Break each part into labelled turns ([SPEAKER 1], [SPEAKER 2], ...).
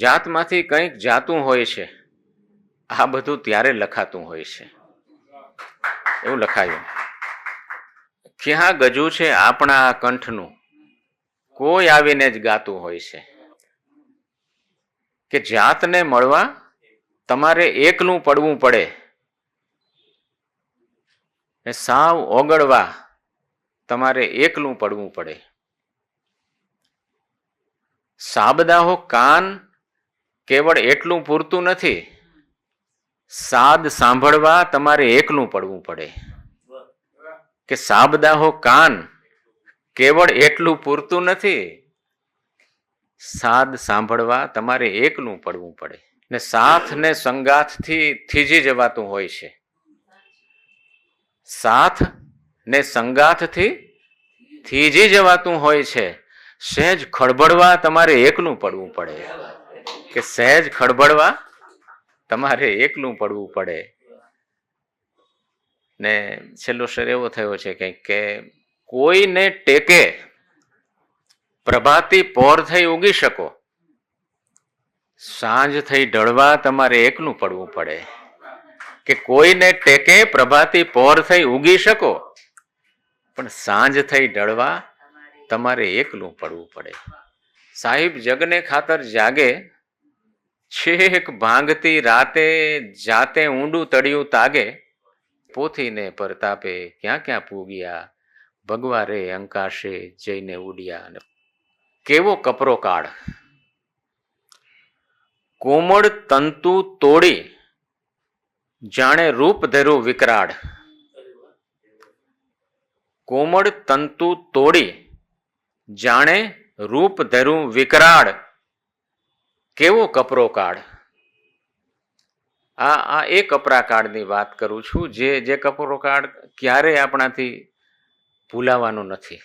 [SPEAKER 1] જાતમાંથી કંઈક જાતું હોય છે, આ બધું ત્યારે લખાતું હોય છે. એવું લખાયું. ક્યાં ગજુ છે આપણા કંઠનું? કોઈ આવીને જ ગાતું હોય છે. કે જાતને મળવા તમારે એકલું પડવું પડે. ને સાવ ઓગળવા તમારે એકલું પડવું પડે. સાબદાહો કાન કેવળ એટલું પૂરતું નથી. સાદ સાંભળવા તમારે એકલું પડવું પડે. કે સાબદાહો કાન કેવળ એટલું પૂરતું નથી. સાદ સાંભળવા તમારે એકલું પડવું પડે. ને સાથ ને સંગાથથી થીજી જવાતું હોય છે. સાથ ને સંગાથથી થીજી જવાતું હોય છે. સહેજ ખળબળવા તમારે એકલું પડવું પડે. કે સહેજ ખળભળવા તમારે એકલું પડવું પડે. ને છેલ્લો શેર એવો થયો છે કંઈક કે કોઈને ટેકે પ્રભાતી પોર થઈ ઉગી શકો. સાંજ થઈ ઢળવા તમારે એકલું પડવું પડે. કે કોઈને ટેકે પ્રભાતી પોર થઈ ઉગી શકો. પણ સાંજ થઈ ઢળવા તમારે એકલું પડવું પડે. સાહિબ જગને ખાતર જાગે છેક ભાંગતી રાતે જાતે ઊંડું તળિયું તાગે, પોથીને પરતાપે ક્યાં ક્યાં પૂગ્યા ભગવા રે અંકાશે જઈને ઉડ્યા કેવો કપરો કાળ. કોમળ તંતુ તોડી, જાણે રૂપ ધરું વિકરાળ. કોમળ તંતુ તોડી, જાણે રૂપ ધરું વિકરાળ. કેવો કપરો કાળ? આ આ એ કપરા કાળની વાત કરું છું જે જે કપરો કાળ ક્યારેય આપણાથી ભૂલાવાનો નથી.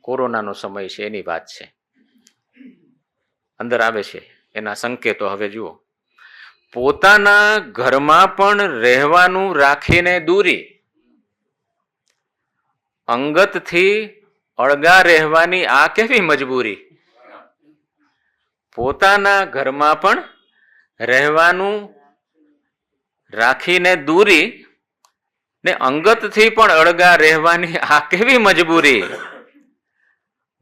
[SPEAKER 1] કોરોનાનો સમય છે, એની વાત છે. અંદર આવે છે, એના સંકેતો હવે જુઓ. પોતાના ઘરમાં પણ રહેવાનું રાખીને દૂરી. અંગતથી અળગા રહેવાની આ કેવી મજબૂરી? પોતાના ઘરમાં પણ રહેવાનું રાખીને દૂરી ને અંગતથી પણ અળગા રહેવાની આ કેવી મજબૂરી?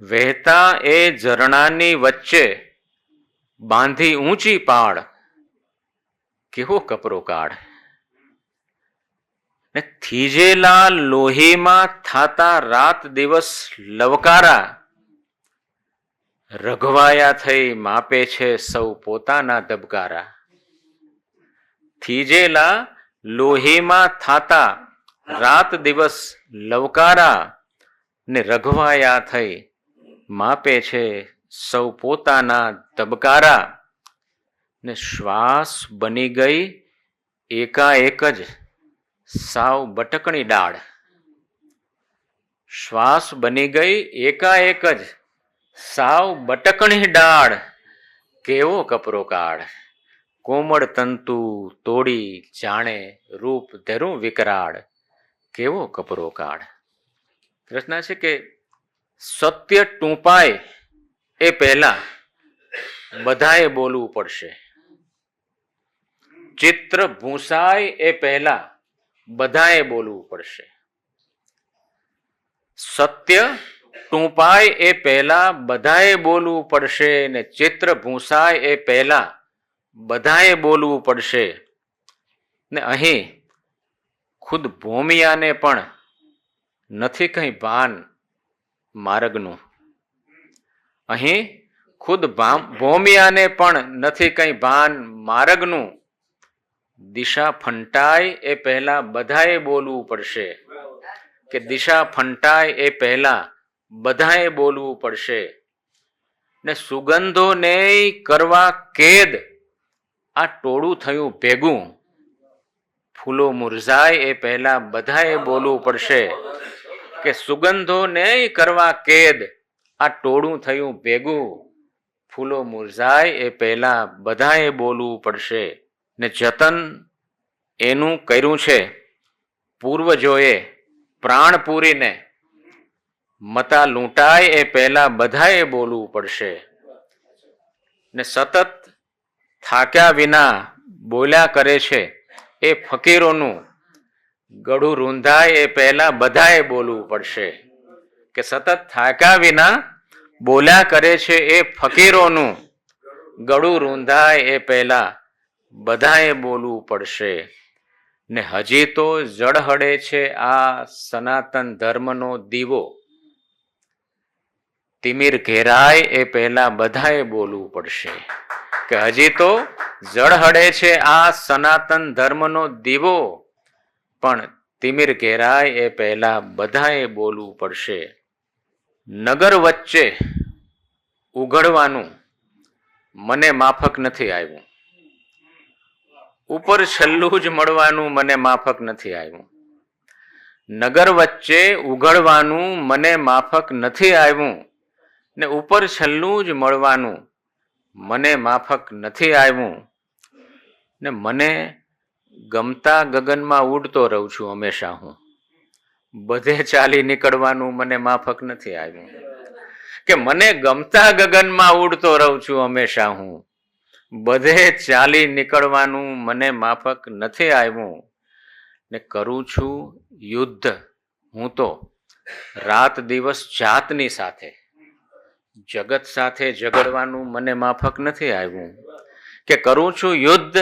[SPEAKER 1] વહેતા એ ઝરણાની વચ્ચે બાંધી ઊંચી પાડ. કેવો કપરો કાળ ને થીજેલા લોહીમાં થાતા રાત દિવસ લવકારા રઘવાયા થઈ માપે છે સૌ પોતાના ધબકારા થીજેલા લોહીમાં થાતા રાત દિવસ લવકારા ને રઘવાયા થઈ માપે છે સૌ પોતાના ધબકારા ને શ્વાસ બની ગઈ એકાએક જ સાવ બટકણી ડાળ. શ્વાસ બની ગઈ એકાએક જ સાવ બટકણી ડાળ, કેવો કપરો કાળ. કોમળ તંતુ તોડી જાણે રૂપ ધરું વિકરાળ. કેવો કપરો કાળ. રચના છે કે સત્ય ટૂંપાય એ પહેલા બધાએ બોલવું પડશે. ચિત્ર ભૂંસાય એ પહેલા બધાએ બોલવું પડશે. સત્ય ટૂંપાય એ પહેલા, બધાએ બોલવું પડશે ને ચિત્ર ભૂંસાય એ પહેલા, બધાએ બોલવું પડશે. ને અહીં ખુદ ભૂમિયાને પણ નથી કંઈ ભાન માર્ગનું. અહીં ખુદ ભામ- ભોમિયાને પણ નથી કંઈ ભાન માર્ગનું. દિશા ફંટાય એ પહેલા, બધાએ બોલવું પડશે. કે દિશા ફંટાય એ પહેલા બધાએ બોલવું પડશે. ને સુગંધોને કરવા કેદ. આ ટોળું થયું ભેગું. ફૂલો મુરઝાય એ પહેલા બધાએ બોલવું પડશે કે સુગંધોને કરવા કેદ. આ ટોળું થયું ભેગું. ફૂલો મુરઝાય એ પહેલા બધાએ બોલવું પડશે. ને જતન એનું કર્યું છે. પૂર્વજોએ પ્રાણ પૂરીને મતા લૂંટાય એ પહેલા બધાએ બોલવું પડશે. ને સતત થાક્યા વિના બોલ્યા કરે છે એ ફકીરોનું ગળું રૂંધાય એ પહેલા બધાએ બોલવું પડશે. કે સતત થાક્યા વિના બોલ્યા કરે છે એ ફકીરોનું ગળું રૂંધાય એ પહેલા બધાએ બોલવું પડશે. ને હજી તો જળહળે છે આ સનાતન ધર્મનો દીવો. તિમિર ઘેરાય એ પહેલા બધાએ બોલવું પડશે કે હજી તો જળહળે છે આ સનાતન ધર્મનો દીવો. પણ તિમિર ઘેરાય એ પહેલા બધાએ બોલવું પડશે. નગર વચ્ચે ઉઘડવાનું મને માફક નથી આવ્યું. ઉપર છલ્લું જ મળવાનું મને માફક નથી આવ્યું. નગર વચ્ચે ઉઘડવાનું મને માફક નથી આવ્યું. ને ઉપર છલ્લું જ મળવાનું, મને માફક નથી આવ્યું. ને મને ગમતા ગગનમાં ઉડતો રહું છું હંમેશા હું. બધે ચાલી નીકળવાનું, મને માફક નથી આવ્યું. કે મને ગમતા ગગનમાં ઉડતો રહું છું હંમેશા હું. બધે ચાલી નીકળવાનું, મને માફક નથી આવ્યું. ને કરું છું યુદ્ધ, હું તો રાત દિવસ જાતની સાથે. જગત સાથે ઝઘડવાનું મને માફક નથી આવ્યું. કે કરું છું યુદ્ધ?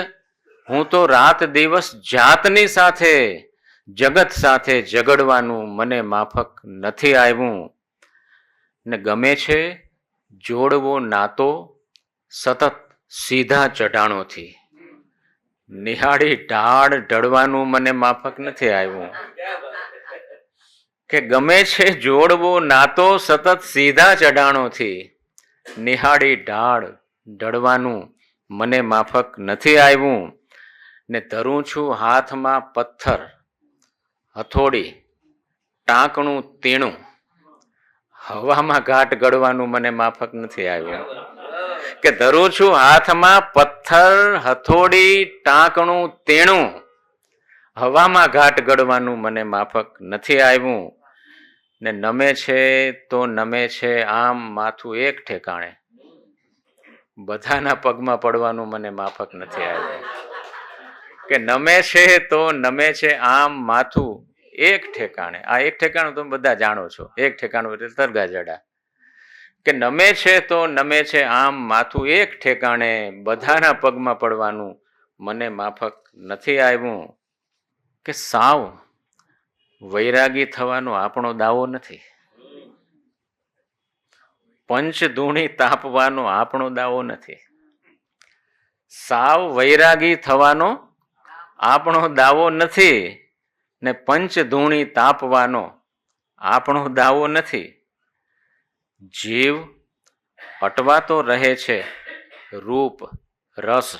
[SPEAKER 1] હું તો રાત દિવસ જાતની સાથે, જગત સાથે ઝઘડવાનું મને માફક નથી આવ્યું. ને ગમે છે, જોડવો નાતો સતત સીધા ચઢાણોથી. નિહાળી ઢાળ ઢળવાનું મને માફક નથી આવ્યું. કે ગમે છે જોડવો નાતો સતત સીધા ચઢાણોથી. નિહાળી ઢાળ ઢળવાનું મને માફક નથી આવ્યું ને ધરું છું હાથમાં પથ્થર. હથોડી ટાંકણું તીણું. હવામાં ઘાટ ગળવાનું મને માફક નથી આવ્યું. કે ધરું છું હાથમાં પથ્થર, હથોડી, ટાંકણું, તેણું. હવામાં ઘાટ ગળવાનું મને માફક નથી આવ્યું. ને નમે છે તો નમે છે, આમ માથું એક ઠેકાણે. બધાના પગમાં પડવાનું મને માફક નથી આવ્યું. કે નમે છે તો નમે છે, આમ માથું એક ઠેકાણે. આ એક ઠેકાણું તમે બધા જાણો છો. એક ઠેકાણું એટલે તરગા જડા કે નમે છે તો નમે છે, આમ માથું એક ઠેકાણે. બધાના પગમાં પડવાનું મને માફક નથી આવ્યું. કે સાવ વૈરાગી થવાનો આપણો દાવો નથી. પંચધૂણી તાપવાનો આપણો દાવો નથી. સાવ વૈરાગી થવાનો આપણો દાવો નથી ને પંચધૂણી તાપવાનો આપણો દાવો નથી. જીવ અટવાતો રહે છે રૂપ, રસ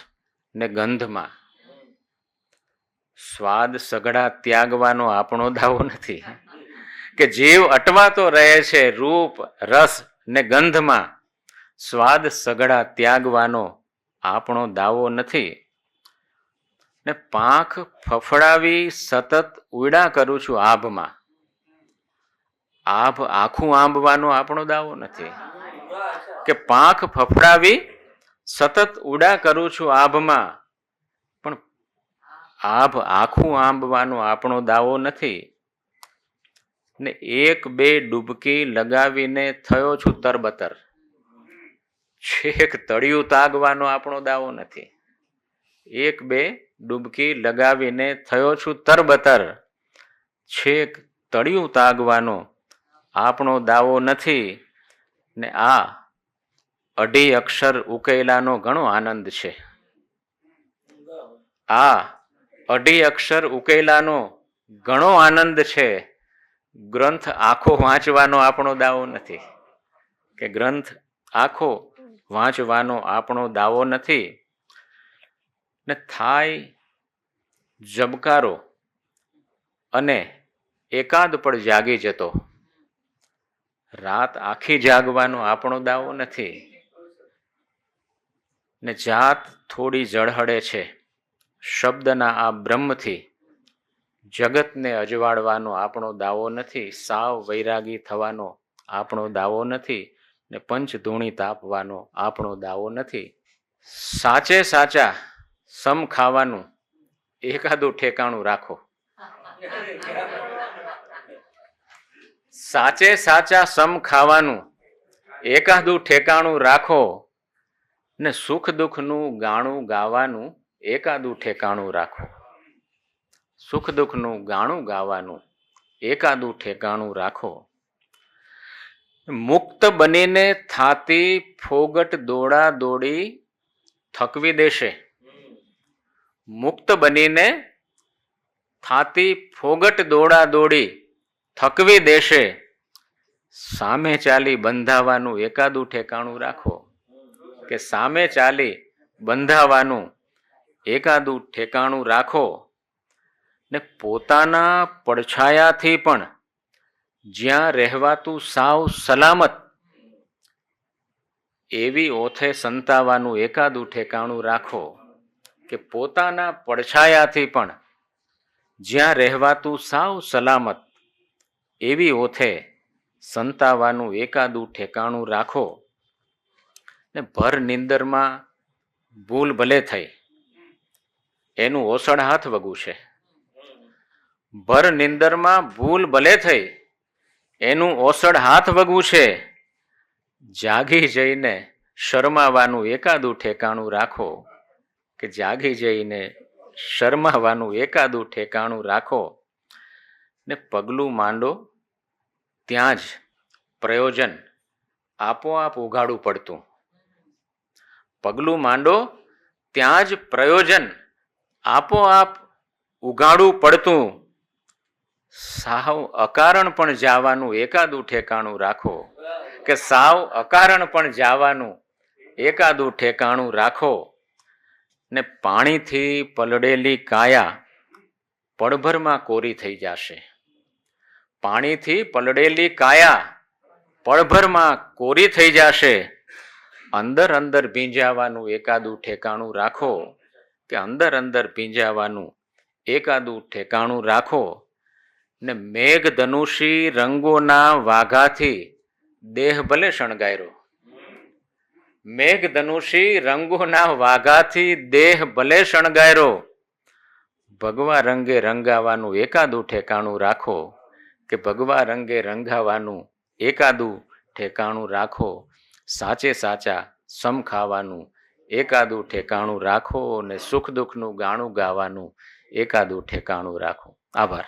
[SPEAKER 1] ને ગંધમાં. સ્વાદ સઘળા ત્યાગવાનો આપણો દાવો નથી. કે જીવ અટવાતો રહે છે રૂપ, રસ ને ગંધમાં, સ્વાદ સઘળા ત્યાગવાનો આપણો દાવો નથી. ને પાંખ ફફડાવી સતત ઉડા કરું છું આભમાં. આભ આખું આંબવાનો આપણો દાવો નથી. કે પાંખ ફફડાવી સતત ઉડા કરું છું આભમાં આભ આખું આંબવાનો આપણો દાવો નથી. ને એક બે ડૂબકી લગાવીને થયો છું તરબતર. છેક તળિયું તાગવાનો આપણો દાવો નથી. એક બે ડૂબકી લગાવીને થયો છું તરબતર. છેક તળિયું તાગવાનો આપણો દાવો નથી. ને આ અઢી અક્ષર ઉકેલાનો ઘણો આનંદ છે. આ અઢી અક્ષર ઉકેલાનો ઘણો આનંદ છે. ગ્રંથ આખો વાંચવાનો આપણો દાવો નથી. કે ગ્રંથ આખો વાંચવાનો આપણો દાવો નથી. ને થાય જબકારો અને એકાદ પણ જાગી જતો. રાત આખી જાગવાનો આપણો દાવો નથી. ને જાત થોડી ઝળહળે છે. શબ્દના આ બ્રહ્મથી જગતને અજવાળવાનો આપણો દાવો નથી, સાવ વૈરાગી થવાનો આપણો દાવો નથી ને પંચધૂણી તાપવાનો આપણો દાવો નથી. સાચે સાચા સમ ખાવાનું એકાદું ઠેકાણું રાખો. સાચે સાચા સમ ખાવાનું એકાદું ઠેકાણું રાખો ને સુખ દુઃખનું ગાણું ગાવાનું એકાદું ઠેકાણું રાખો. સુખ દુઃખનું ગાણું ગાવાનું એકાદું ઠેકાણું રાખો. મુક્ત બનીને થાતી ફોગટ દોડા દોડી થકવી દેશે. મુક્ત બનીને થાતી ફોગટ દોડા દોડી થકવી દેશે. સામે ચાલી બંધાવાનું એકાદું ઠેકાણું રાખો. કે સામે ચાલી બંધાવાનું એકાદું ઠેકાણું રાખો ને પોતાના પડછાયાથી પણ જ્યાં રહેવાતું સાવ સલામત એવી ઓથે સંતાવાનું એકાદું ઠેકાણું રાખો કે પોતાના પડછાયાથી પણ જ્યાં રહેવાતું સાવ સલામત એવી ઓથે સંતાવાનું એકાદું ઠેકાણું રાખો ને ભર નિંદરમાં ભૂલ ભલે થઈ. એનું ઓસણ હાથ વગું છે. ભર નિંદરમાં ભૂલ ભલે થઈ, એનું ઓસડ હાથ વગું છે. જાગી જઈને શરમાવાનું એકાદું ઠેકાણું રાખો કે જાગી જઈને શરમાવાનું એકાદું ઠેકાણું રાખો ને પગલું માંડો, ત્યાં જ પ્રયોજન આપોઆપ ઉઘાડું પડતું. પગલું માંડો, ત્યાં જ પ્રયોજન આપોઆપ ઉઘાડું પડતું. સાવ અકારણ પણ જવાનું એકાદું ઠેકાણું રાખો. કે સાવ અકારણ પણ જવાનું એકાદું ઠેકાણું રાખો. ને પાણીથી પલળેલી કાયા પળભરમાં કોરી થઈ જશે. પાણીથી પલળેલી કાયા પળભરમાં કોરી થઈ જશે. અંદર અંદર ભીંજાવાનું એકાદું ઠેકાણું રાખો. કે અંદર અંદર ભીંજાવાનું એકાદું ઠેકાણું રાખો ને મેઘધનુષી રંગોના વાઘાથી દેહ ભલે શણગાયરો મેઘધનુષી રંગોના વાઘાથી દેહ ભલે શણગાયરો ભગવા રંગે રંગાવાનું એકાદું ઠેકાણું રાખો કે ભગવા રંગે રંગાવાનું એકાદું ઠેકાણું રાખો. સાચે સાચા સમ ખાવાનું એકાદું ઠેકાણું રાખો અને સુખ દુઃખનું ગાણું ગાવાનું એકાદું ઠેકાણું રાખો. આભાર.